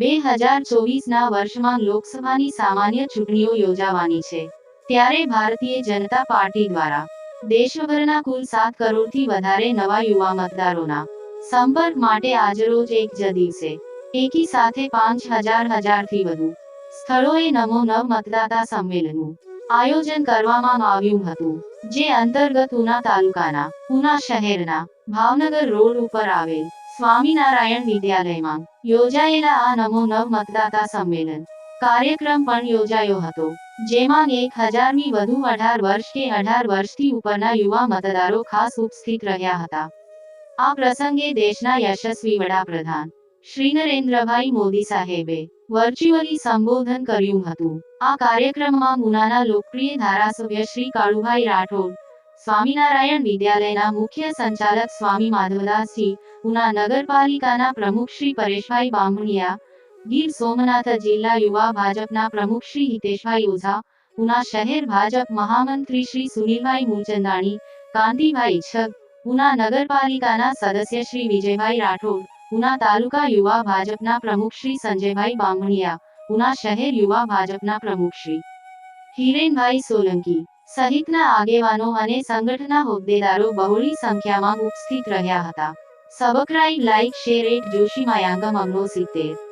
બે હજાર ચોવીસના વર્ષમાં લોકસભાની સામાન્ય ચૂંટણીઓ યોજાવાની છે. ત્યારે ભારતીય જનતા પાર્ટી દ્વારા દેશભરના કુલ સાત કરોડથી વધારે નવા યુવા મતદારોના સંપર્ક માટે આજરોજ એક જ દિવસે, એકી સાથે પાંચ હજાર હજારથી વધુ સ્થળોએ નમો નવ મતદાતા સંમેલનનું આયોજન કરવામાં આવ્યું હતું, જે અંતર્ગત ઉના તાલુકાના, ઉના શહેરના ભાવનગર રોડ ઉપર આવેલ સ્વામિનારાયણ વિદ્યાલયમાં યોજાયેલા આ નમો નવ મતદાતા સંમેલન કાર્યક્રમ પણ યોજાયો હતો, જેમાં એક હજારમી વધુ અઢાર વર્ષ કે અઢાર વર્ષથી ઉપરના યુવા મતદારો ખાસ ઉપસ્થિત રહ્યા હતા. આ પ્રસંગે દેશના યશસ્વી વડાપ્રધાન શ્રી નરેન્દ્રભાઈ મોદી સાહેબે વર્ચ્યુઅલી સંબોધન કર્યું હતું. આ કાર્યક્રમમાં ગુનાના લોકપ્રિય ધારાસભ્ય શ્રી કાળુભાઈ રાઠોડ, સ્વામિનારાયણ વિદ્યાલયના મુખ્ય સંચાલક સ્વામી માધવદાસજી ઉના નગરપાલિકાના પ્રમુખ શ્રી પરેશભાઈ બામણિયા, ગીર સોમનાથ જિલ્લા યુવા ભાજપના પ્રમુખ શ્રી હિતેશભાઈ ઓઝા ઉના શહેર ભાજપ મહામંત્રી શ્રી સુનિલભાઈ મૂલચંદાણી કાંતિભાઈ છગ ઉના નગરપાલિકાના સદસ્ય શ્રી વિજયભાઈ રાઠોડ ઉના તાલુકા યુવા ભાજપના પ્રમુખ શ્રી સંજયભાઈ બામણિયા ઉના શહેર યુવા ભાજપના પ્રમુખ શ્રી હિરેનભાઈ સોલંકી સહિતના આગેવાનો અને સંગઠના હોદ્દેદારો બહોળી સંખ્યામાં ઉપસ્થિત રહ્યા હતા. સબસ્ક્રાઇબ લાઇક શેર એટ જોશી માયાંગમ અમનો સિત્તેર